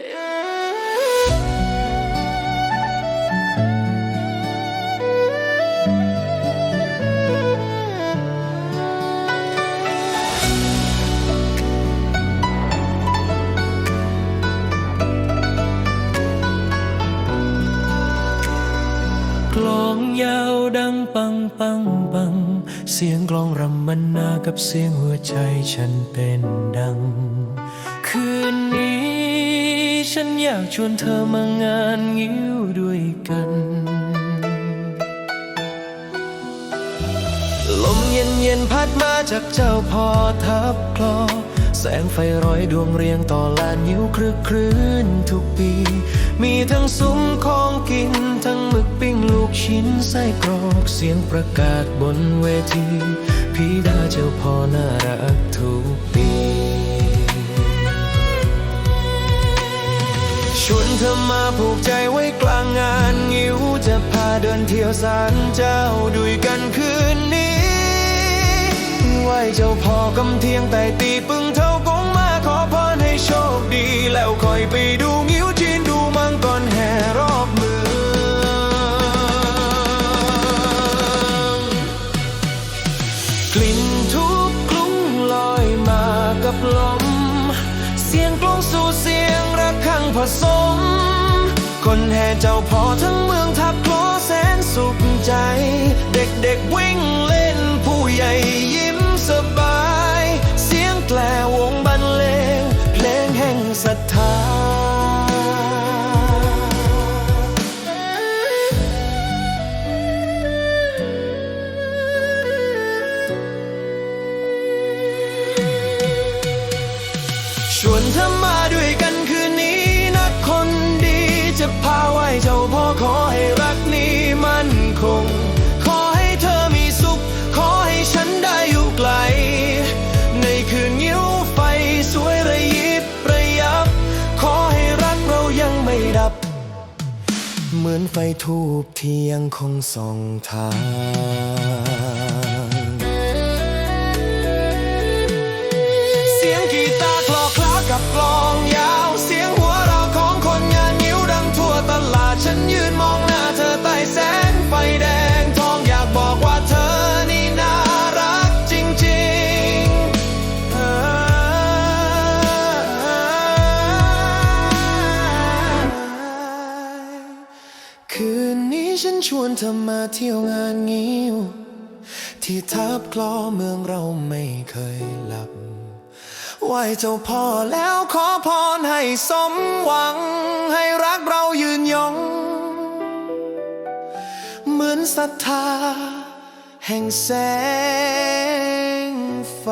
กลองยาวดังปังปังปัง เสียงกลองรำมันนากับเสียงหัวใจฉันเป็นดัง คืนนี้ ฉันอยากชวนเธอมางานงิ้วด้วยกัน ลมเย็นเย็นพัดมาจากเจ้าพอทับคลอ แสงไฟร้อยดวงเรียงต่อลานนิ้วครึกครื้นทุกปี มีทั้งซุ้มของกิน ทั้งหมึกปิ้งลูกชิ้นไส้กรอกเสียงประกาศบนเวทีพี่ดาเจ้าพ่อน่ารักทุกปี เธอมาผูกใจไว้กลางงานงิ้วจะพาเดินเที่ยวสารเจ้าด้วยกันคืนนี้ไหวเจ้าพ่อกำเทียงแต่ตีปึงเท่ากงมาขอพรให้โชคดี แล้วคอยไปดูงิ้วจีนดูมังกรแห่รอบเมืองกลิ่นทุกคลุ้งลอยมากับลม เสียงกลองสู่เสี ผสม คนแห่เจ้าพ่อทั้งเมืองทับคลอแสนสุขใจ เด็กๆวิ่งเล่นผู้ใหญ่ยิ้มสบาย เสียงแกลวงบรรเลงเพลงแห่งศรัทธาชวนเธ เหมือนไฟทูบที่ยังคงส่องทางเสียงกีตาร์คลอคลากับกลอ คืนนี้ฉันชวนเธอมาเที่ยวงานงิ้ว ที่ทับคลอเมืองเราไม่เคยหลับไหวเจ้าพ่อแล้วขอพรให้สมหวัง ให้รักเรายืนยง เหมือนศรัทธา แห่งแสงไฟ